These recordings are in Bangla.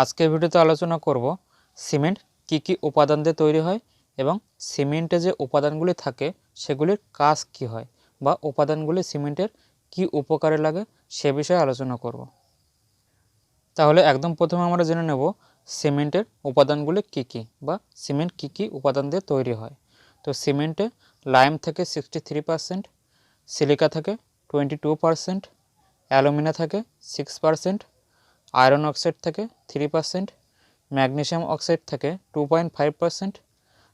আজকের ভিডিওতে আলোচনা করব সিমেন্ট কি কি উপাদান দিয়ে তৈরি হয় এবং সিমেন্টে যে উপাদানগুলি থাকে সেগুলির কাজ কি হয় বা উপাদানগুলি সিমেন্টের কি উপকারে লাগে সে বিষয়ে আলোচনা করব। তাহলে একদম প্রথমে আমরা জেনে নেব সিমেন্টের উপাদানগুলি কি কি বা সিমেন্ট কি কি উপাদান দিয়ে তৈরি হয়। তো সিমেন্টে লাইম থেকে সিক্সটি থ্রি পারসেন্ট, সিলিকা থেকে টোয়েন্টি টু পারসেন্ট অ্যালুমিনা থেকে সিক্স পারসেন্ট আয়রন অক্সাইড থেকে থ্রি পারসেন্ট ম্যাগনেসিয়াম অক্সাইড থেকে two point five percent,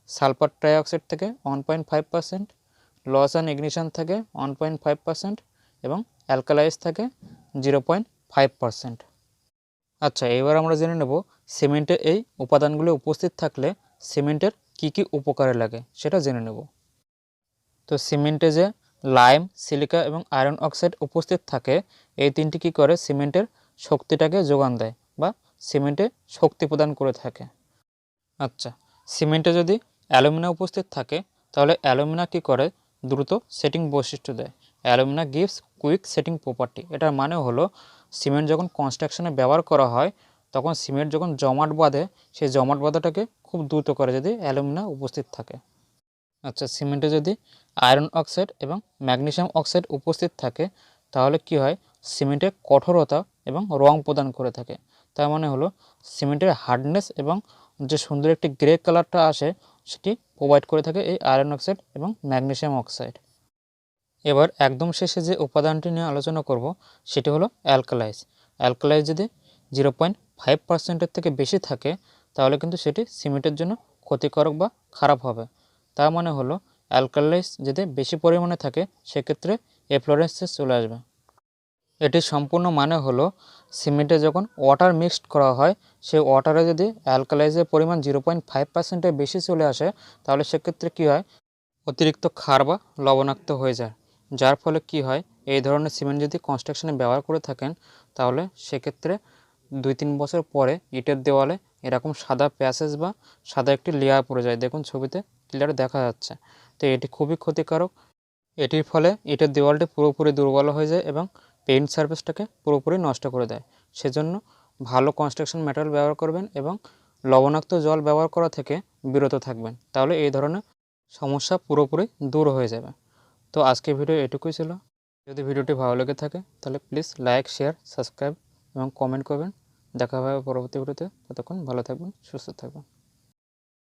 sulphur trioxide থেকে one point five percent, loss and ignition থেকে ওয়ান পয়েন্ট ফাইভ পারসেন্ট এবং অ্যালকালাইজ থেকে জিরো পয়েন্ট ফাইভ পারসেন্ট। আচ্ছা এবার আমরা জেনে নেব সিমেন্টে এই উপাদানগুলো উপস্থিত থাকলে সিমেন্টের কি কি উপকারে লাগে, সেটা জেনে নেব। তো সিমেন্টে যে লাইম, সিলিকা এবং আয়রন অক্সাইড উপস্থিত থাকে, এই তিনটি কী করে? সিমেন্টের শক্তিটাকে যোগান দেয় বা সিমেন্টে শক্তি প্রদান করে থাকে। আচ্ছা সিমেন্টে যদি অ্যালুমিনা উপস্থিত থাকে, তাহলে অ্যালুমিনা কী করে? দ্রুত সেটিং বৈশিষ্ট্য দেয়। Alumina gives quick setting property এটার মানে হলো, সিমেন্ট যখন কনস্ট্রাকশনে ব্যবহার করা হয়, তখন সিমেন্ট যখন জমাট বাঁধে, সেই জমাট বাঁধাটাকে খুব দ্রুত করে যদি অ্যালুমিনা উপস্থিত থাকে। আচ্ছা সিমেন্টে যদি আয়রন অক্সাইড এবং ম্যাগনেসিয়াম অক্সাইড উপস্থিত থাকে, তাহলে কি হয়? সিমেন্টের কঠোরতা এবং রং প্রদান করে থাকে। তার মানে হলো সিমেন্টের হার্ডনেস এবং যে সুন্দর একটি গ্রে কালারটা আসে, সেটি প্রোভাইড করে থাকে এই আয়রন অক্সাইড এবং ম্যাগনেসিয়াম অক্সাইড এবার একদম শেষে যে উপাদানটি নিয়ে আলোচনা করব, সেটি হলো অ্যালকালাইজ অ্যালকালাইজ যদি জিরো পয়েন্ট ফাইভ পার্সেন্টের থেকে বেশি থাকে, তাহলে কিন্তু সেটি সিমেন্টের জন্য ক্ষতিকারক বা খারাপ হবে। তার মানে হলো অ্যালকালাইজ যদি বেশি পরিমাণে থাকে, সেক্ষেত্রে এফ্লোরেন্সেস চলে আসবে। এটি সম্পূর্ণ মানে হলো সিমেন্টে যখন ওয়াটার মিক্সড করা হয়, সেই ওয়াটারে যদি অ্যালকালাইজের পরিমাণ জিরো পয়েন্ট ফাইভ পার্সেন্টের বেশি চলে আসে, তাহলে সেক্ষেত্রে কী হয়? অতিরিক্ত ক্ষার বা লবণাক্ত হয়ে যায়। যার ফলে কি হয়? এই ধরনের সিমেন্ট যদি কনস্ট্রাকশনে ব্যবহার করে থাকেন, তাহলে সেক্ষেত্রে দুই তিন বছর পরে ইটের দেওয়ালে এরকম সাদা প্যাসেজ বা সাদা একটি লেয়ার পড়ে যায়। দেখুন ছবিতে ক্লিয়ার দেখা যাচ্ছে। তো এটি খুবই ক্ষতিকারক। এটির ফলে ইটের দেওয়ালটি পুরোপুরি দুর্বল হয়ে যায় এবং পেইন্ট সার্ভিসটাকে পুরোপুরি নষ্ট করে দেয়। সেজন্য ভালো কনস্ট্রাকশন ম্যাটেরিয়াল ব্যবহার করবেন এবং লবণাক্ত জল ব্যবহার করা থেকে বিরত থাকবেন। তাহলে এই ধরনের সমস্যা পুরোপুরি দূর হয়ে যাবে। তো আজকের ভিডিও এটুকুই ছিল। যদি ভিডিওটি ভালো লেগে থাকে, তাহলে প্লিজ লাইক শেয়ার সাবস্ক্রাইব এবং কমেন্ট করবেন। দেখা হবে পরবর্তী ভিডিওতে। ততক্ষণ ভালো থাকবেন, সুস্থ থাকবেন।